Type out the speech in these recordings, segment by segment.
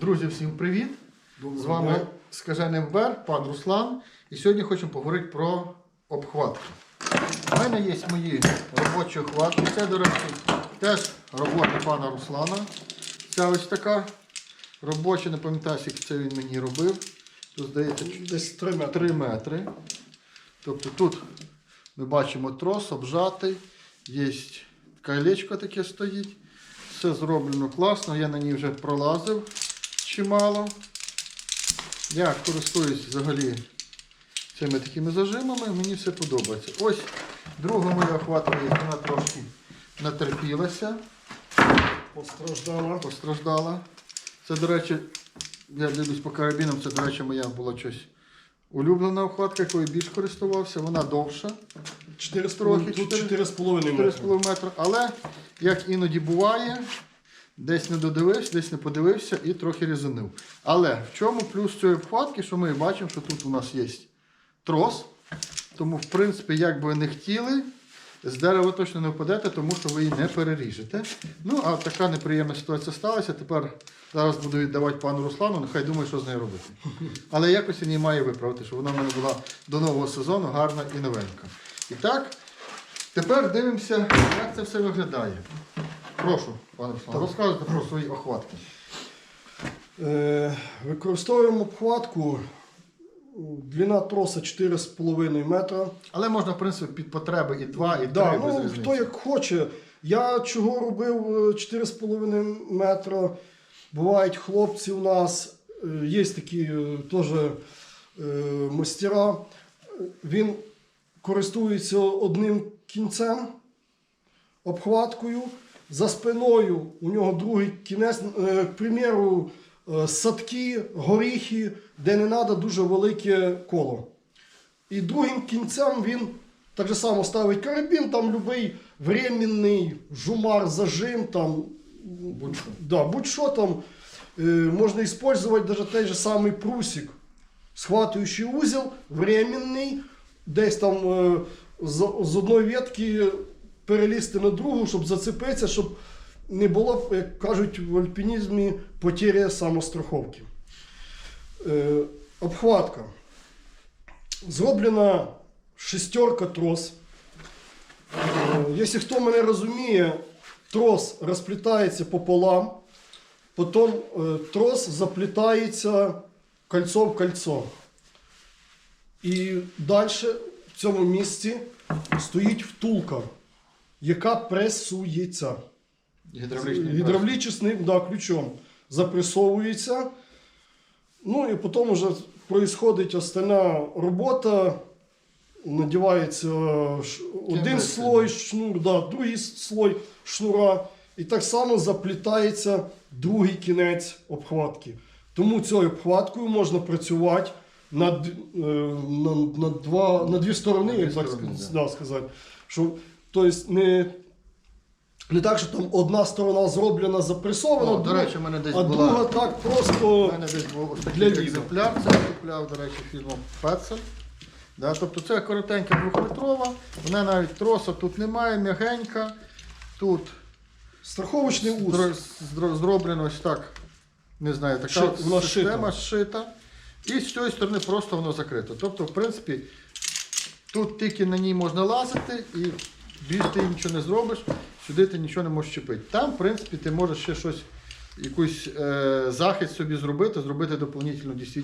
Друзі, всім привіт! З вами Скажений Мбер, пан Руслан. І сьогодні хочемо поговорити про обхватки. У мене є мої робочі обхватки. Це, до речі, теж робота пана Руслана. Ця ось така робоча, не пам'ятаю, скільки це він мені робив. Тут здається Десь 3 метри. 3 метри. Тобто тут ми бачимо трос обжатий, є кайлечко таке стоїть. Все зроблено класно, я на ній вже пролазив чимало. Я користуюсь взагалі цими такими зажимами, мені все подобається. Ось друга моя охвата є, вона трошки натерпілася, Постраждала. постраждала. Це, до речі, я дивлюсь по карабінам, це, до речі, моя була щось улюблена охватка, якою більш користувався. Вона довша. 4 Трохи, Тут чотири- 4,5 метри. 4,5 метра. Але, як іноді буває, десь не додивився, десь не подивився і трохи різанув. Але в чому плюс цієї обхватки, що ми бачимо, що тут у нас є трос. Тому, в принципі, як би не хотіли, з дерева точно не впадете, тому що ви її не переріжете. Ну, а така неприємна ситуація сталася. Тепер зараз буду віддавати пану Руслану, нехай думає, що з нею робити. Але якось її має виправити, щоб вона в мене була до нового сезону гарна і новенька. І так, тепер дивимося, як це все виглядає. Прошу, пане Руслан, розказуйте про свої охватки. Е, використовуємо обхватку. Длина троса 4,5 метра. Але можна, в принципі, під потреби і 2, і 3 Да, ну, хто як хоче. Я чого робив е, 4,5 метра. Бувають хлопці у нас, е, є такі е, теж е, мастера. Він користується одним кінцем, обхваткою. За спиною у нього другий кінець, е, к примеру, е, садки, горіхи, де не треба дуже велике коло. І другим кінцем він так же само ставить карабін, там будь-який временний жумар, зажим, там, Будь-що. да, там. Е, можна використовувати навіть той же самий прусик. Схватуючий узел, временний, десь там з, з одної ветки перелізти на другу, щоб зацепитися, щоб не було, як кажуть в альпінізмі, потері самостраховки. Е, обхватка. Зроблена шестерка трос. Е, Якщо хто мене розуміє, трос розплітається пополам, потім е, трос заплітається кольцо в кольцо. І далі в цьому місці стоїть втулка, яка пресується. Гідравлічним да, ключом запресовується. Ну і потім вже відбувається остальна робота. Надівається один слой шнур, да, другий слой шнура. І так само заплітається другий кінець обхватки. Тому цією обхваткою можна працювати на, е, на, на, два, на дві сторони, дві як так да. да, сказати. Що, тобто не, не так, що там одна сторона зроблена запресована, О, до речі, в мене десь а була. друга так У просто. мене десь був Для екземпляр, це купляв, до речі, фірму Петсель. Да, тобто це коротенька двохметрова, вона навіть троса тут немає, м'ягенька. Тут Страховочний ус. зро- зроблено ось так, не знаю, така Шит- система зшита. І з цієї сторони просто воно закрито. Тобто, в принципі, тут тільки на ній можна лазити і більш ти нічого не зробиш, сюди ти нічого не можеш чіпити. Там, в принципі, ти можеш ще щось, якийсь е, захист собі зробити, зробити доповнительну, дійсно,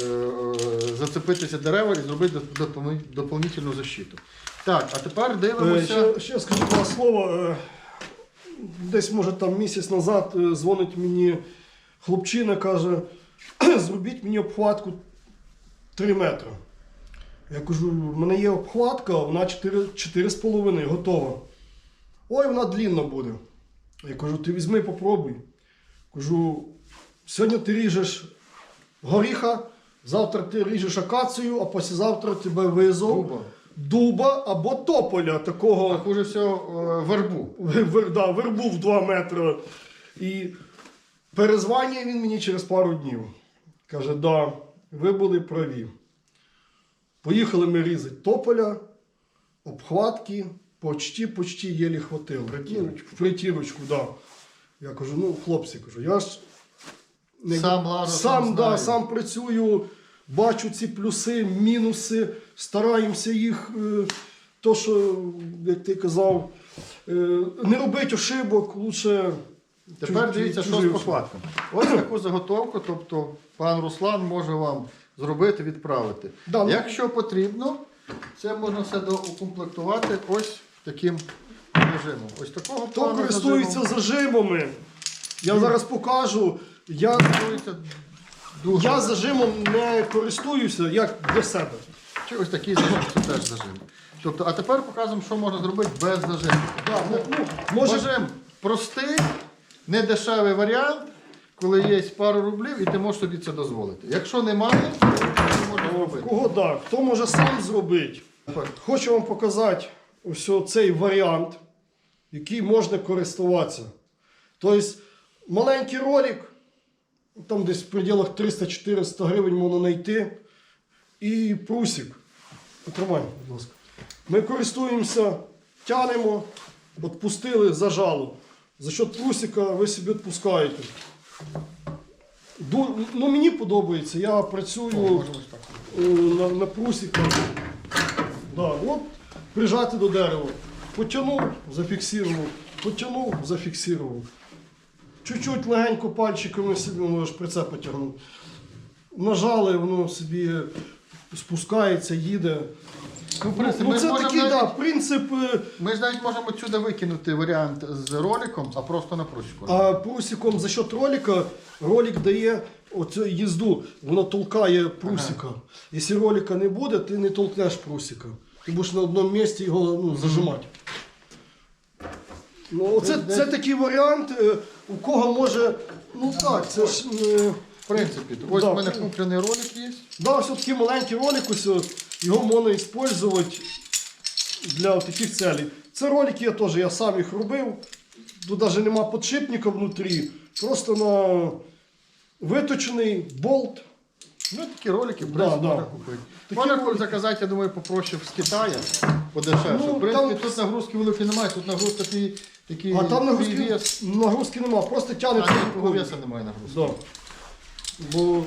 е, е, зацепитися дерева і зробити доповни- доповнительну защиту. Так, а тепер Е, дивимося. Ще, ще скажу два слова. Е, Десь, може, там місяць назад е, дзвонить мені хлопчина, каже, зробіть мені обхватку 3 метри. Я кажу, в мене є обхватка, вона 4,5 готова. Ой, вона длінна буде. Я кажу, ти візьми, попробуй. Кажу, сьогодні ти ріжеш горіха, завтра ти ріжеш акацію, а післязавтра тебе визов Дуба. дуба або тополя А такого хуже всього е, вербу. вер, да, вербу в 2 метри. І перезванює він мені через пару днів. Каже, да, ви були праві. Поїхали ми різати тополя, обхватки, почти, почти єлі хватило. Притірочку. Ну, притірочку, да. Я кажу, ну, хлопці, кажу, я ж не- Сам лажу, сам, сам да, сам працюю, бачу ці плюси, мінуси, стараємося їх, е, то, що, як ти казав, е, не робити ошибок, лучше. Тепер дивіться, що з похватком. Ось таку заготовку, тобто пан Руслан може вам зробити, відправити. Да, ну- Якщо потрібно, це можна все доукомплектувати ось таким режимом. Ось такого Хто плану користується режимом. зажимами, я зараз покажу. Я, Користується дуже. я зажимом не користуюся як для себе. Чи ось такий зажим, це теж зажим. Тобто, а тепер показуємо, що можна зробити без зажиму. Да, ну, ну, може, Зажим простий, недешевий варіант, коли є пару рублів і ти можеш собі це дозволити. Якщо немає, то не можна зробити. Кого так? Хто може сам зробити? Хочу вам показати ось цей варіант, який можна користуватися. Тобто маленький ролик, там десь в пределах 300-400 гривень можна знайти. І прусик. Потримай, будь ласка. Ми користуємося, тянемо, відпустили, зажало. За счет прусика ви собі відпускаєте. Ну, мені подобається, я працюю е, на, на прусиках. Да, от, прижати до дерева. Потягнув, зафіксував, потягнув, зафіксував. Чуть-чуть легенько пальчиками собі можеш прицеп потягнути. Нажали, воно собі спускається, їде. Ну, в принципі, Ну, ми, це можемо такий навіть, да, принцип. е, ми ж навіть можемо сюди викинути варіант з роликом, а просто на прусику. А прусиком за счет ролика, ролик дає оцю їзду, воно толкає прусика. Якщо ролика не буде, ти не толкнеш прусика. Ти будеш на одному місці його ну, зажимати. Ну, це, це такий варіант, е, у кого може. Ну так, це ж. е, В принципі, ось Да. у мене куплений ролик є. Да, ось такий маленький ролик, ось, його можна використовувати для таких целей. Це ролики я теж, я сам їх робив. Тут навіть нема подшипника внутрі. Просто на виточений болт. Ну, такі ролики, в Да, принципі, да. можна купити. Такі Можна ролики. заказати, я думаю, попроще з Китаю, подешевше. Ну, в принципі, там- тут нагрузки великої немає, тут нагрузка такий, такий А там нагрузки, вес. нагрузки нема, просто А тягнеться. ніякого веса немає нагрузки. Да. Бо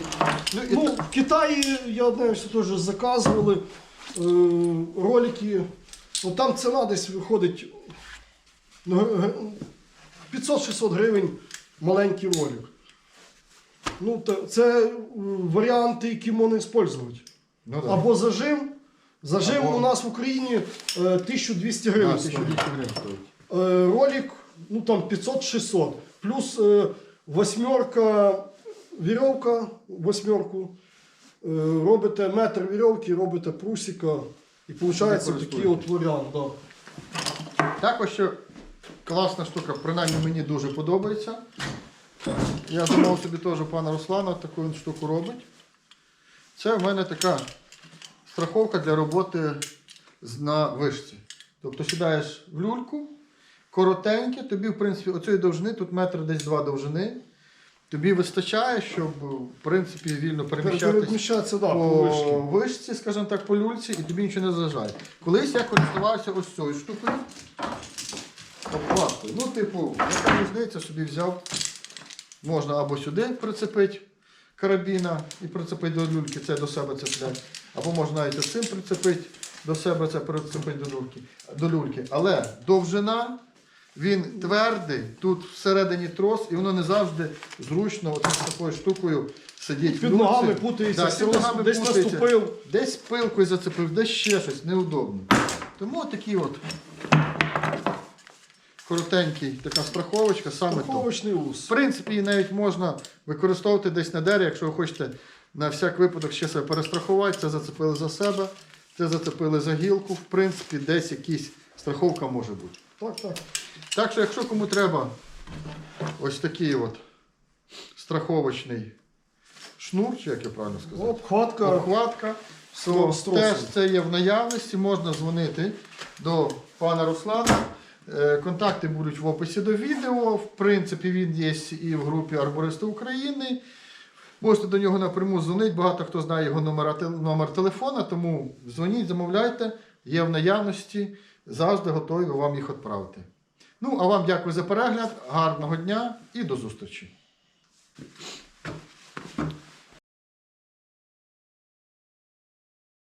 Ну, ну, в Китаї я одне все теж заказували е, ролики. Ну, там ціна десь виходить ну, г- г- 500-600 гривень маленький ролик. Ну, це е, варіанти, які можна використовувати. Ну, да. Або зажим. Зажим Або- у нас в Україні е, 1200 гривень. 1200 гривень стоїть. Е, ролик, ну там 500-600. Плюс е, восьмерка, вірьовка, восьмерку. Е, робите метр вірьовки, робите прусика. І виходить такий от варіант. Да. Також ще класна штука, принаймні мені дуже подобається. Я замовив собі теж пана Руслана, таку він штуку робить. Це в мене така страховка для роботи на вишці. Тобто сідаєш в люльку, коротеньке, тобі, в принципі, оцієї довжини, тут метр десь два довжини. Тобі вистачає, щоб в принципі вільно переміщатися да, по вишці, скажімо так, по люльці, і тобі нічого не заважає. Колись я користувався ось цією штукою. Обкладкою. Ну, типу, яка різниця собі взяв. Можна або сюди прицепити карабіна і прицепити до люльки, це до себе цеплять. Або можна навіть ось цим прицепити до себе, це прицепити до люльки. До люльки. Але довжина, він твердий, тут всередині трос, і воно не завжди зручно от з такою штукою сидіти. Під ногами путається, Да, під ногами десь путається. наступив. Десь пилкою зацепив, десь ще щось, неудобно. Тому такі от коротенький, така страховочка, саме то. Страховочний В принципі, її навіть можна використовувати десь на дереві, якщо ви хочете на всяк випадок ще себе перестрахувати, це зацепили за себе, це зацепили за гілку. В принципі, десь якась страховка може бути. Так, так. Так що, якщо кому треба ось такий от страховочний шнур, чи як я правильно сказав, Обхватка. обхватка, то теж це є в наявності, можна дзвонити до пана Руслана. Е, Контакти будуть в описі до відео. В принципі, він є і в групі Арбористи України. Можете до нього напряму дзвонити. Багато хто знає його номера, номер телефона, тому дзвоніть, замовляйте, є в наявності, завжди готові вам їх відправити. Ну, а вам дякую за перегляд, гарного дня і до зустрічі!